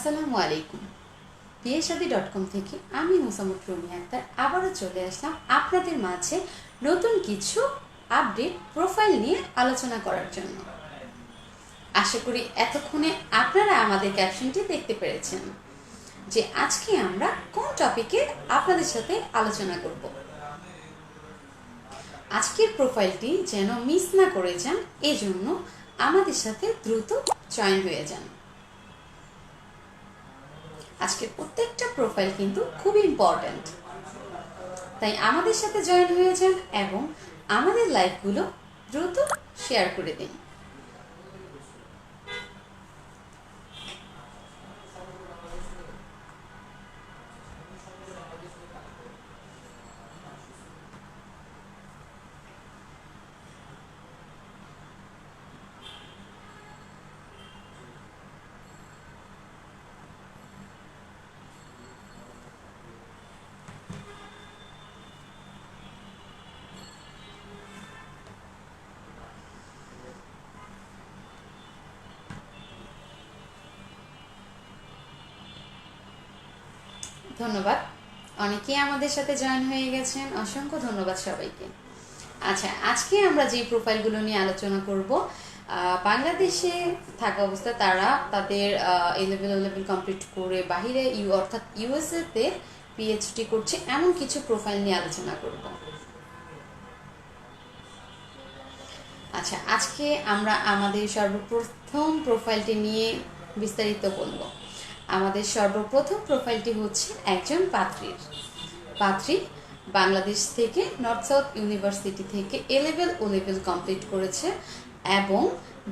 আসসালামু আলাইকুম। বিয়েসাদি dot com থেকে আমি মোসামুদ রুমি আক্তার আবারও চলে আসলাম আপনাদের মাঝে নতুন কিছু আপডেট প্রোফাইল নিয়ে আলোচনা করার জন্য। আশা করি এতক্ষণে আপনারা আমাদের ক্যাপশনটি দেখতে পেরেছেন যে আজকে আমরা কোন টপিকে আপনাদের সাথে আলোচনা করব। আজকের প্রোফাইলটি যেন মিস না করে যান, এজন্য আমাদের সাথে দ্রুত জয়েন হয়ে যান। আজকের প্রত্যেকটা প্রোফাইল কিন্তু খুব ইম্পর্ট্যান্ট তাই আমাদের সাথে জয়েন হয়ে যান এবং আমাদের লাইফগুলো দ্রুত শেয়ার করে দিন। ধন্যবাদ। অনেকেই আমাদের সাথে জয়েন হয়ে গেছেন। অসংখ্য ধন্যবাদ সবাইকে। আচ্ছা আজকে আমরা যে প্রোফাইলগুলো নিয়ে আলোচনা করব বাংলাদেশে থাকা অবস্থা, তারা তাদের এ লেভেল লেভেল কমপ্লিট করে বাহিরে ইউ, অর্থাৎ ইউএসএতে পিএইচডি করছে, এমন কিছু প্রোফাইল নিয়ে আলোচনা করব। আচ্ছা আজকে আমরা আমাদের সর্বপ্রথম প্রোফাইলটি নিয়ে বিস্তারিত বলব। আমাদের সর্বপ্রথম প্রোফাইলটি হচ্ছে একজন পাত্রীর। পাত্রী বাংলাদেশ থেকে নর্থ সাউথ ইউনিভার্সিটি থেকে A level O level complete করেছে এবং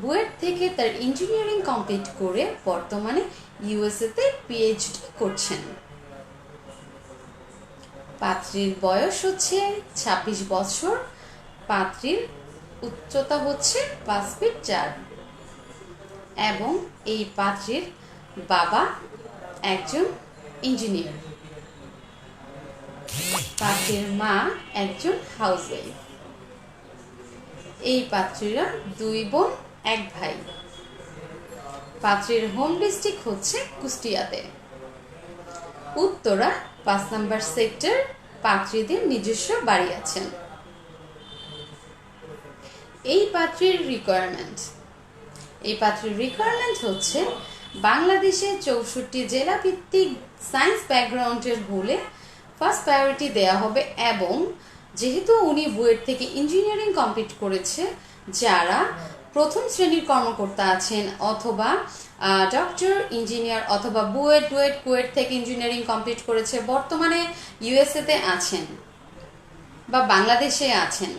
বুয়েট থেকে তার ইঞ্জিনিয়ারিং কমপ্লিট করে বর্তমানে ইউএসএতে পিএইচডি করছেন। পাত্রীর বয়স হচ্ছে ছাব্বিশ বছর, পাত্রীর উচ্চতা হচ্ছে পাঁচ ফিট চার। এবং এই পাত্রীর বাবা, একজন ইঞ্জিনিয়ার পাত্রের মা, একজন হাউসওয়াইফ এই পাত্রীরা দুই বোন, এক ভাই। পাত্রের হোম ডিস্ট্রিক্ট হচ্ছে কুষ্টিয়াতে। উত্তরা পাঁচ নাম্বার সেক্টর পাত্রীদের নিজস্ব বাড়ি আছেন এই পাত্রীর রিকোয়ারমেন্ট এই পাত্রীর রিকোয়ারমেন্ট হচ্ছে বাংলাদেশে চৌষট্টি জেলা ভিত্তিক সায়েন্স ব্যাকগ্রাউন্ডের হলে ফার্স্ট প্রায়োরিটি দেওয়া হবে এবং যেহেতু উনি বুয়েট থেকে ইঞ্জিনিয়ারিং কমপ্লিট করেছে, যারা প্রথম শ্রেণির কর্মকর্তা আছেন অথবা ডক্টর, ইঞ্জিনিয়ার অথবা বুয়েট, ডুয়েট, কুয়েট থেকে ইঞ্জিনিয়ারিং কমপ্লিট করেছে, বর্তমানে ইউএসএতে আছেন বা বাংলাদেশে আছেন।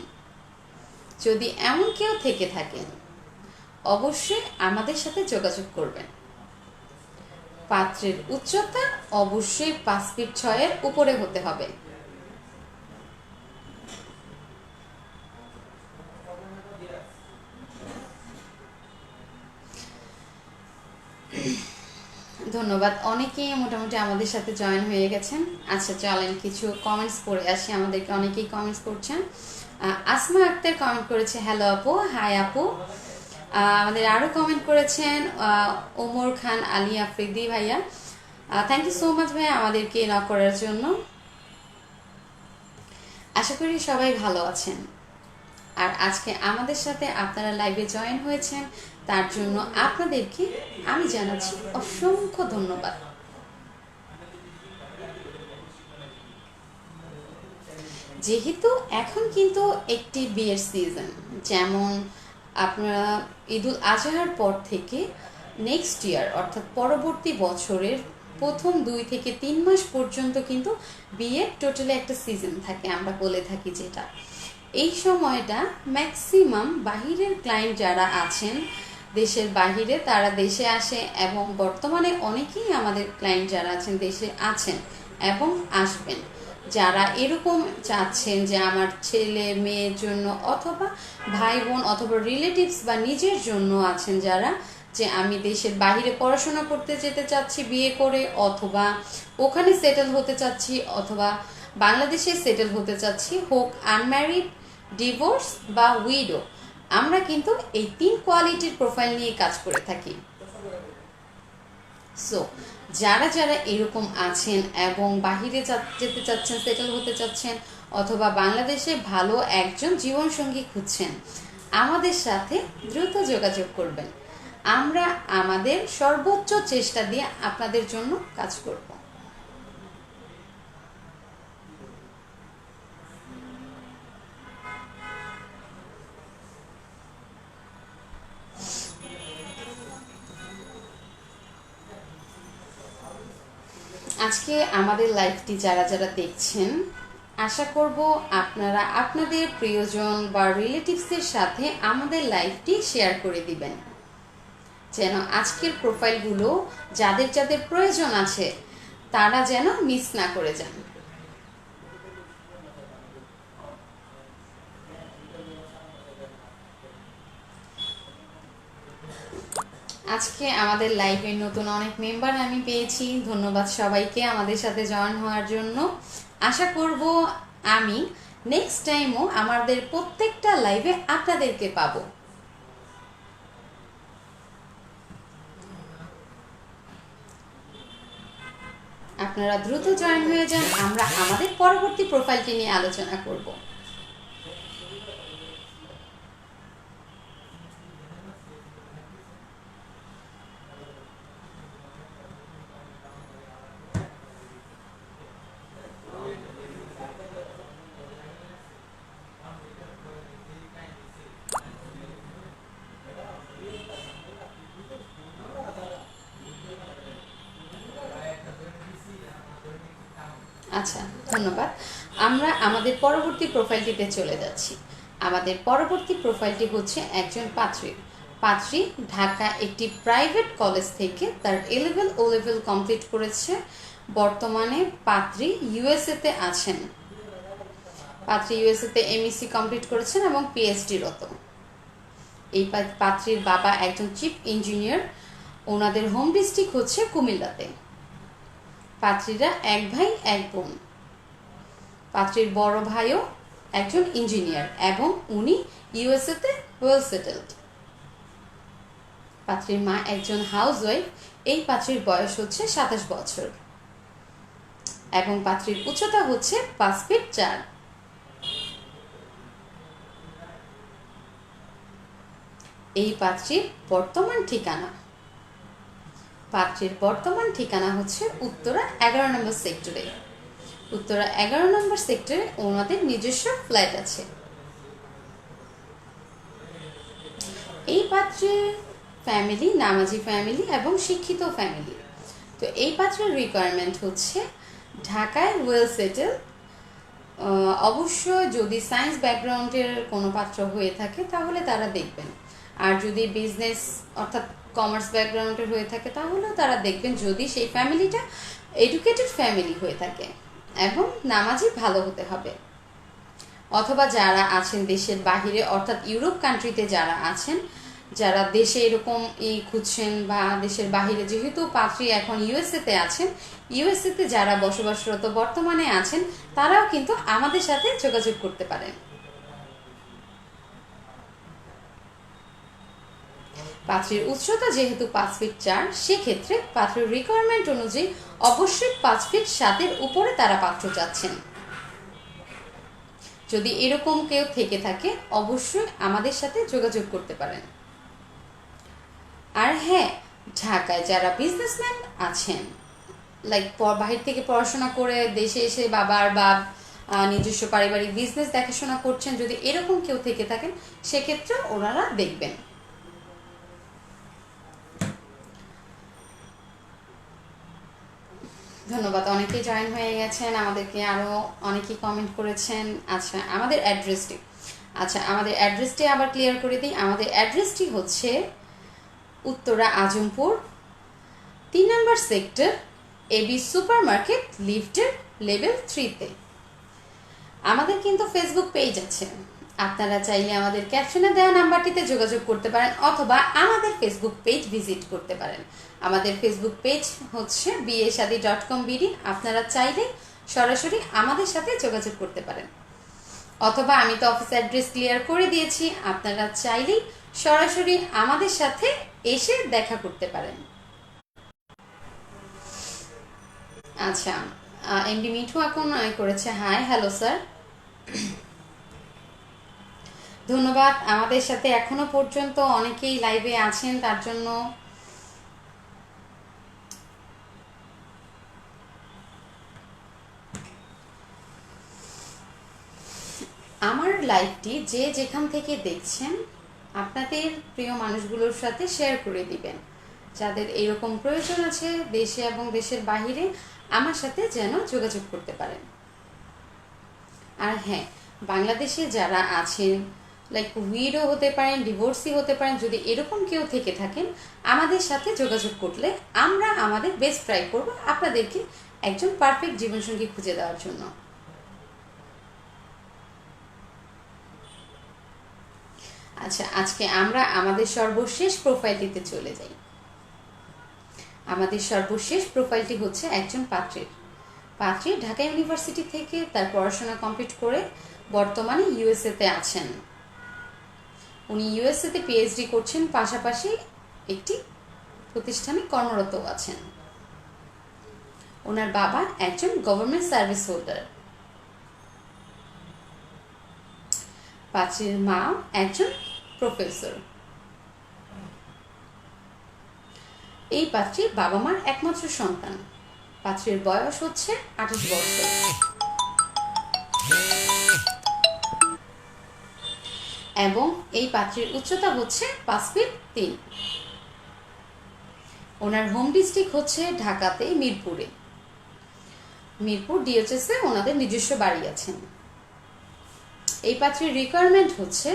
যদি এমন কেউ থেকে থাকেন, অবশ্যই আমাদের সাথে যোগাযোগ করবেন। পাত্রের উচ্চতা অবশ্যই পাঁচ ফিট ছয়ের উপরে হতে হবে। ধন্যবাদ। অনেকেই মোটামুটি আমাদের সাথে জয়েন হয়ে গেছেন। আচ্ছা চলেন কিছু কমেন্টস পড়ে আসি। আমাদেরকে অনেকেই কমেন্টস করছেন। আসমা আক্তার কমেন্ট করেছে হ্যালো আপু হাই আপু। আমাদের আরও কমেন্ট করেছেন ওমর খান আলী আফ্রিদি ভাইয়া। থ্যাংক ইউ সো মাচ ভাইয়া আমাদেরকে নক করার জন্য। আশা করি সবাই ভালো আছেন। আর আজকে আমাদের সাথে আপনারা লাইভে জয়েন হয়েছেন, তার জন্য আপনাদেরকে আমি জানাচ্ছি অসংখ্য ধন্যবাদ। যেহেতু এখন কিন্তু একটি বিয়ের সিজন যেমন আপনারা ঈদুল আজহার পর থেকে নেক্সট ইয়ার অর্থাৎ পরবর্তী বছরের প্রথম দুই থেকে তিন মাস পর্যন্ত কিন্তু বিয়ের টোটালি একটা সিজন থাকে, আমরা বলে থাকি যেটা। এই সময়টা ম্যাক্সিমাম বাহিরের ক্লায়েন্ট যারা আছেন, দেশের বাহিরে তারা দেশে আসে এবং বর্তমানে অনেকেই আমাদের ক্লায়েন্ট যারা আছেন, দেশে আছেন এবং আসবেন। যারা এরকম চাচ্ছেন যে আমার ছেলে মেয়ের জন্য অথবা ভাই বোন অথবা রিলেটিভস বা নিজের জন্য আছেন যারা, যে আমি দেশের বাইরে পড়াশোনা করতে যেতে চাচ্ছি, বিয়ে করে অথবা ওখানে সেটেল হতে চাচ্ছি, অথবা বাংলাদেশে সেটেল হতে চাচ্ছি, হোক আনম্যারিড ডিভোর্স বা উইডো আমরা কিন্তু এই তিন কোয়ালিটির প্রোফাইল নিয়ে কাজ করে থাকি। সো যারা যারা এরকম আছেন এবং বাহিরে যেতে চাচ্ছেন সেটেল হতে চাচ্ছেন, অথবা বাংলাদেশে ভালো একজন জীবনসঙ্গী খুঁজছেন, আমাদের সাথে দ্রুত যোগাযোগ করবেন। আমরা আমাদের সর্বোচ্চ চেষ্টা দিয়ে আপনাদের জন্য কাজ করব। আজকে আমাদের লাইফটি যারা যারা দেখছেন, আশা করব আপনারা আপনাদের প্রিয়জন বা রিলেটিভসের সাথে আমাদের লাইফটি শেয়ার করে দিবেন। যেন আজকের প্রোফাইলগুলো যাদের যাদের প্রয়োজন আছে, তারা যেন মিস না করে যান। আজকে আমাদের লাইভের নতুন অনেক মেম্বার আমি পেয়েছি। ধন্যবাদ সবাইকে আমাদের সাথে জয়েন হওয়ার জন্য। আশা করব আমি নেক্সট টাইমও আমাদের প্রত্যেকটা লাইভে আপনাদেরকে পাবো। আপনারা দ্রুত জয়েন হয়ে যান, আমরা আমাদের পরবর্তী প্রোফাইলটি নিয়ে আলোচনা করব। আচ্ছা ধন্যবাদ। আমরা আমাদের পরবর্তী প্রোফাইলটিতে চলে যাচ্ছি। আমাদের পরবর্তী প্রোফাইলটি হচ্ছে একজন পাত্রী পাত্রী ঢাকা একটি প্রাইভেট কলেজ থেকে তার A level level O level complete করেছে। বর্তমানে পাত্রী ইউএসএতে আছেন। পাত্রী ইউএসএতে এমইসি কমপ্লিট করেছেন এবং পিএইচডি রত। এই পাত্রীর বাবা একজন চিফ ইঞ্জিনিয়ার ওনাদের হোম ডিস্ট্রিক্ট হচ্ছে কুমিল্লাতে। পাত্রীরা এক ভাই, এক বোন। পাত্রীর বড় ভাইও একজন ইঞ্জিনিয়ার এবং উনি ইউএসএতে ওয়েল সেটেলড। পাত্রীর মা একজন হাউসওয়াইফ, এই পাত্রীর বয়স হচ্ছে সাতাশ বছর এবং পাত্রীর উচ্চতা হচ্ছে পাঁচ ফিট চার। এই পাত্রীর বর্তমান ঠিকানা পাত্রীর বর্তমান ঠিকানা হচ্ছে উত্তরা এগারো নম্বর সেক্টরে। উত্তরা এগারো নম্বর সেক্টরে ওনাদের নিজস্ব ফ্ল্যাট আছে। এই পাত্রের ফ্যামিলি, নামাজি ফ্যামিলি এবং শিক্ষিত ফ্যামিলি। তো এই পাত্রের রিকোয়ারমেন্ট হচ্ছে ঢাকায় ওয়েল সেটেল অবশ্য যদি সায়েন্স ব্যাকগ্রাউন্ডের কোনো পাত্র হয়ে থাকে তাহলে তারা দেখবেন। আর যদি বিজনেস অর্থাৎ কমার্স ব্যাকগ্রাউন্ডের হয়ে থাকে, তাহলেও তারা দেখবেন যদি সেই ফ্যামিলিটা এডুকেটেড ফ্যামিলি হয়ে থাকে এবং নামাজি ভালো হতে হবে। অথবা যারা আছেন দেশের বাহিরে, অর্থাৎ ইউরোপ কান্ট্রিতে যারা আছেন, যারা দেশে এরকম ই খুঁজছেন বা দেশের বাহিরে যেহেতু পাত্রী এখন ইউএসএতে আছেন ইউএসএতে যারা বসবাসরত বর্তমানে আছেন, তারাও কিন্তু আমাদের সাথে যোগাযোগ করতে পারেন। পাত্রের উচ্চতা যেহেতু পাঁচ ফিট চার, সেক্ষেত্রে পাত্রের রিকোয়ারমেন্ট অনুযায়ী অবশ্যই পাঁচ ফিট সাতের উপরে তারা পাত্র চাচ্ছেন। যদি এরকম কেউ থেকে থাকে, অবশ্যই আমাদের সাথে যোগাযোগ করতে পারেন। আর হ্যাঁ ঢাকায় যারা বিজনেসম্যান আছেন লাইক বাহির থেকে পড়াশোনা করে দেশে এসে বাবার বা নিজস্ব পারিবারিক বিজনেস দেখাশোনা করছেন, যদি এরকম কেউ থেকে থাকেন, সেক্ষেত্রে ওনারা দেখবেন। ধন্যবাদ। অনেকেই জয়েন হয়ে গেছেন, আমাদেরকে আরও অনেকেই কমেন্ট করেছেন। আচ্ছা আমাদের অ্যাড্রেসটি আচ্ছা আমাদের অ্যাড্রেসটি আবার ক্লিয়ার করে দিই। আমাদের অ্যাড্রেসটি হচ্ছে উত্তরা আজমপুর, তিন number sector AB super market লিফটের লেভেল থ্রিতে আমাদের কিন্তু ফেসবুক পেজ আছে। আপনারা চাইলে আমাদের ক্যাপশনে দেওয়া নাম্বারটিতে যোগাযোগ করতে পারেন অথবা আমাদের ফেসবুক পেজ ভিজিট করতে পারেন। আমাদের ফেসবুক পেজ হচ্ছে বিয়ে বিএসাদি ডট কম বিডি আপনারা চাইলে সরাসরি আমাদের সাথে যোগাযোগ করতে পারেন। অথবা আমি তো অফিস অ্যাড্রেস ক্লিয়ার করে দিয়েছি, আপনারা চাইলেই সরাসরি আমাদের সাথে এসে দেখা করতে পারেন। আচ্ছা এমডি মিঠু এখন করেছে হাই হ্যালো স্যার ধন্যবাদ। আমাদের সাথে এখনও পর্যন্ত অনেকেই লাইভে আছেন, তার জন্য আমার লাইভটি যে যেখান থেকে দেখছেন, আপনাদের প্রিয় মানুষগুলোর সাথে শেয়ার করে দিবেন। যাদের এরকম প্রয়োজন আছে দেশে এবং দেশের বাহিরে, আমার সাথে যেন যোগাযোগ করতে পারেন। আর হ্যাঁ বাংলাদেশে যারা আছেন লাইক উইডও হতে পারেন ডিভোর্সি হতে পারেন, যদি এরকম কেউ থেকে থাকেন, আমাদের সাথে যোগাযোগ করলে আমরা আমাদের বেস্ট ট্রাই করব আপনাদেরকে একজন পারফেক্ট জীবনসঙ্গী খুঁজে দেওয়ার জন্য। আচ্ছা আজকে আমরা আমাদের সর্বশেষ প্রোফাইলটিতে চলে যাই। আমাদের সর্বশেষ প্রোফাইলটি হচ্ছে একজন পাত্রের। পাত্রী ঢাকা ইউনিভার্সিটি থেকে তার পড়াশোনা কমপ্লিট করে বর্তমানে ইউএসএতে আছেন। উনি ইউএসএতে পিএইচডি করছেন, পাশাপাশি একটি প্রতিষ্ঠানে কর্মরত আছেন। ওনার বাবা একজন গভর্নমেন্ট সার্ভিস হোল্ডার পাত্রের মা একজন প্রফেসর এই পাত্রীর বাবা মার একমাত্র সন্তান। পাত্রের বয়স হচ্ছে আঠাশ বছর। এবং এই পাত্রের উচ্চতা হচ্ছে পাঁচ ফিট তিন। ওনার হোম ডিস্ট্রিক্ট হচ্ছে ঢাকাতে মিরপুরে। মিরপুর ডিএচএস ওনাদের নিজস্ব বাড়ি আছেন এই পাত্রের রিকোয়ারমেন্ট হচ্ছে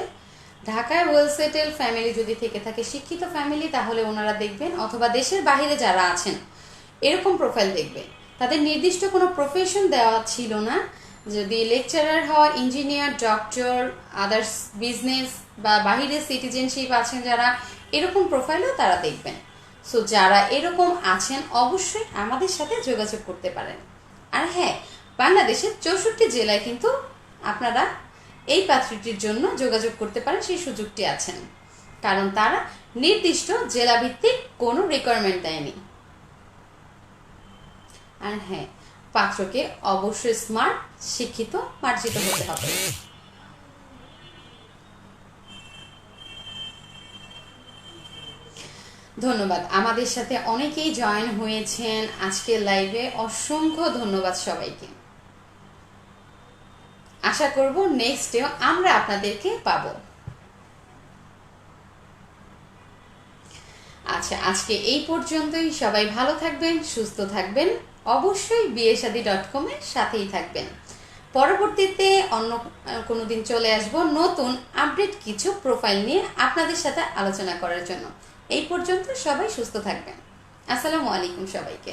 ঢাকায় ওয়েল সেটেল ফ্যামিলি যদি থেকে থাকে শিক্ষিত ফ্যামিলি তাহলে ওনারা দেখবেন, অথবা দেশের বাইরে যারা আছেন, এরকম প্রোফাইল দেখবেন। তাদের নির্দিষ্ট কোনো প্রফেশন দেওয়া ছিল না যদি লেকচারার হওয়া ইঞ্জিনিয়ার ডক্টর আদার্স বিজনেস বা বাহিরে সিটিজেনশিপ আছেন যারা, এরকম প্রোফাইলও তারা দেখবেন। সো যারা এরকম আছেন, অবশ্যই আমাদের সাথে যোগাযোগ করতে পারেন। আর হ্যাঁ বাংলাদেশের চৌষট্টি জেলায় কিন্তু আপনারা এই পাত্রটির জন্য যোগাযোগ করতে পারেন, সেই সুযোগটি আছেন। কারণ তারা নির্দিষ্ট জেলাভিত্তিক কোনো রিকোয়ারমেন্ট দেয়নি। আর হ্যাঁ পাত্রকে অবশ্যই স্মার্ট শিক্ষিত, মার্জিত হতে হবে। ধন্যবাদ। আমাদের সাথে অনেকেই জয়েন হয়েছেন আজকের লাইভে অসংখ্য ধন্যবাদ সবাইকে। আশা করব নেক্সট ডেও আমরা আপনাদেরকে পাবো। আচ্ছা আজকে এই পর্যন্তই। সবাই ভালো থাকবেন, সুস্থ থাকবেন। অবশ্যই বিয়েসাদি ডট কমের সাথেই থাকবেন। পরবর্তীতে অন্য কোনো দিন চলে আসব নতুন আপডেট কিছু প্রোফাইল নিয়ে আপনাদের সাথে আলোচনা করার জন্য। এই পর্যন্ত সবাই সুস্থ থাকবেন। আসসালামু আলাইকুম সবাইকে।